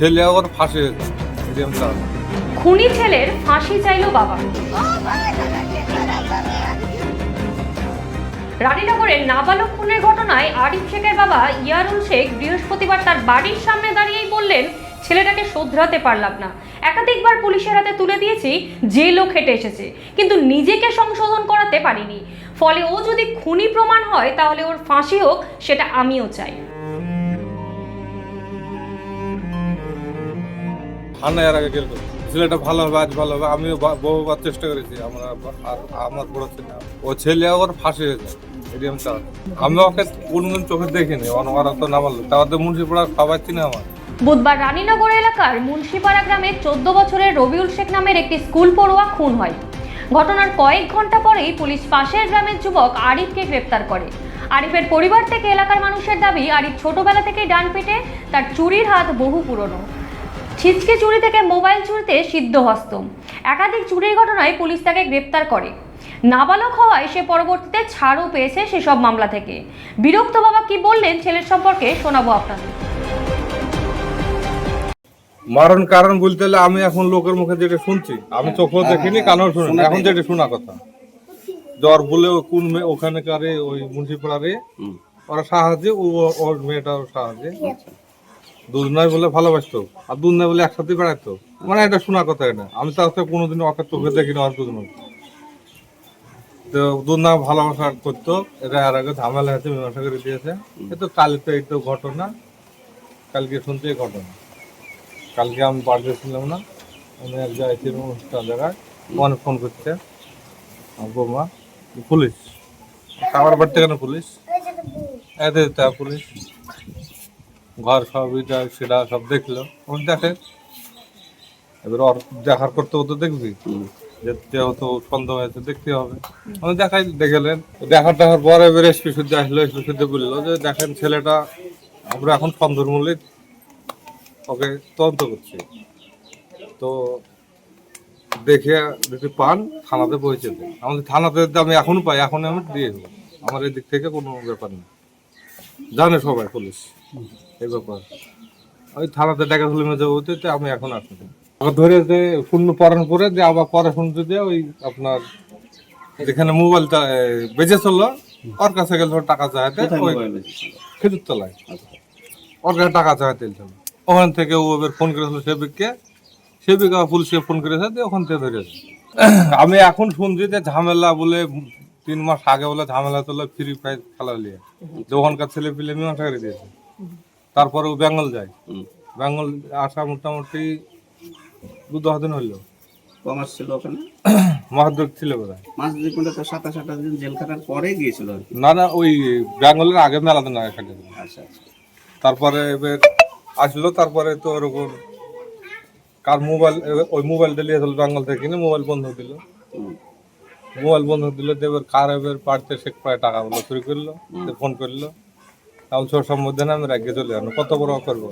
ছেলে আবার ফাঁসি খুনি ছেলের ফাঁসি চাইল বাবা। রানীনগরের নাবালক খুনের ঘটনায় আরিফ শেখের বাবা ইয়ারুল শেখ বৃহস্পতিবার তার বাড়ির সামনে দাঁড়িয়েই বললেন, ছেলেটাকে শোধরাতে পারলাম না। একাধিকবার পুলিশের হাতে তুলে দিয়েছি, জেলও খেটে এসেছে, কিন্তু নিজেকে সংশোধন করাতে পারিনি। ফলে ও যদি খুনি প্রমাণ হয়, তাহলে ওর ফাঁসি হোক, সেটা আমিও চাই। হান্না এর আগে গেল। ছেলেটা ভালো হবে, আজ ভালো হবে, আমিও বহুবার চেষ্টা করেছি, আমরা আর আমার বড় ছেলে ও ছেলে আবার ফাঁসি হয়েছে এরকম চাল আমি ওকে কোনদিন চোখে দেখিনি ওরা তো নামালো। তাদের মুন্সিপাড়া সবাই চিনে আমার। বুধবার রানীনগর এলাকার মুন্সিপাড়া গ্রামে চোদ্দ বছরের রবিউল শেখ নামের একটি স্কুল পড়ুয়া খুন হয়। ঘটনার কয়েক ঘণ্টা পরেই পুলিশ পাশের গ্রামের যুবক আরিফকে গ্রেপ্তার করে। আরিফের পরিবার থেকে এলাকার মানুষের দাবি, আরিফ ছোটবেলা থেকেই ডান পেটে তার চুরির হাত বহু পুরনো। ছিচকে চুরি থেকে মোবাইল চুরিতে সিদ্ধহস্ত একাধিক চুরির ঘটনায় পুলিশ তাকে গ্রেপ্তার করে। নাবালক হওয়ায় সে পরবর্তীতে ছাড়ও পেয়েছে সেসব মামলা থেকে। বিরক্ত বাবা কি বললেন ছেলের সম্পর্কে শোনাবো আপনাদের। মারণ কারণ বলতে হলে আমি এখন লোকের মুখে যেটা শুনছি আমি চোখেও দেখিনি কানেও শুনি এখন যেটা শোনা কথা। জ্বর বলে কোন মেয়ে ওখানকারে ওই মুন্সিপাড়ারে ওরা সাহায্যে ও ওর মেয়েটার সাহায্যে। দুধ নয় বলে ভালোবাসতো, আর দুধ নয় বলে একসাথে বেড়াতো মানে এটা শোনা কথা এটা। আমি তো আজকে কোনোদিন ওকে চোখে দেখিনি, আর দুধ নয়। তো দুধ না ভালোবাসা করতো, এটা আর আগে ঝামেলা হয়েছে মীমাংসা করে দিয়েছে। এ তো কালকে এই তো ঘটনা। কালকে শুনতে এই ঘটনা। কালকে আমি বাড়িতে ছিলাম না, আমি এক জায়গায় অনুষ্ঠান জায়গায়। মনে ফোন করছে বৌমা, পুলিশ? আমার বাড়িতে কেন পুলিশ? এতে পুলিশ। ঘর সব এটা সেটা সব দেখল। আমি দেখে। এবার ওর দেখার করতে ও তো দেখবি। যে যেহেতু সন্দেহ হয়েছে দেখতে হবে। আমি দেখাই দেখলেন। দেখার দেখার পরে এবার এসপি শুদ্ধ আসলো। এসপি শুদ্ধ বলল যে দেখেন ছেলেটা আমরা এখন সন্দেহ মূল্যে ওকে তদন্ত করছি। তো দেখে যদি পান থানাতে পৌঁছে দেয় আমাদের থানাতে আমি এখনও পাই এখন আমি দিয়ে দেবো। আমার এদিক থেকে কোনো ব্যাপার নেই। জানে সবাই পুলিশ। এই ব্যাপার। ওই থানাতে তুলে মেজে বলতে আমি এখন আবার ধরে যে শূন্য পড়ান পরে যে আবার পরে শুনতে দিয়ে ওই আপনার যেখানে মোবাইলটা বেজে চলল ওর কাছে গেলে টাকা চাইতে ওই খেজুর তলায়। ওর কাছে টাকা চাইতে ওখান থেকে ও এবার ফোন করেছিল সেবিককে। সেবিক পুলিশকে ফোন করেছে দিয়ে ওখান থেকে ধরেছে আমি এখন শুনছি যে ঝামেলা বলে তিন মাস আগে বলে ঝামেলা তোলা ফ্রি ফায়ার খেলা নিয়ে। যে ওখানকার ছেলে পিলে মীমাংসা করে দিয়েছে। তারপরে ও বেঙ্গল যায়। বেঙ্গল আসা মোটামুটি দু দশ দিন হইল। কমার্স ছিল ওখানে? মহাদ্রক ছিল বোধ মাস দুই ঘণ্টা তো সাতাশ আঠাশ দিন জেল খাটার পরে গিয়েছিল আর কি। না না ওই বেঙ্গলের আগে মেলা দিন আগে খাটিয়েছিল আচ্ছা আচ্ছা। তারপরে এবার আসলো তারপরে তো ওরকম কার মোবাইল ওই মোবাইলটা নিয়ে আসলো বেঙ্গল থেকে কিনে মোবাইল বন্ধ দিল। হুম। মোবাইল বন্ধ দিল দিয়ে এবার কার এবার পাড়তে সে প্রায় টাকা বলে চুরি করল দিয়ে ফোন করল। তাহলে ছোট সম্বন্ধে না আমি রাজ্যে চলে যাব কত বড় করব?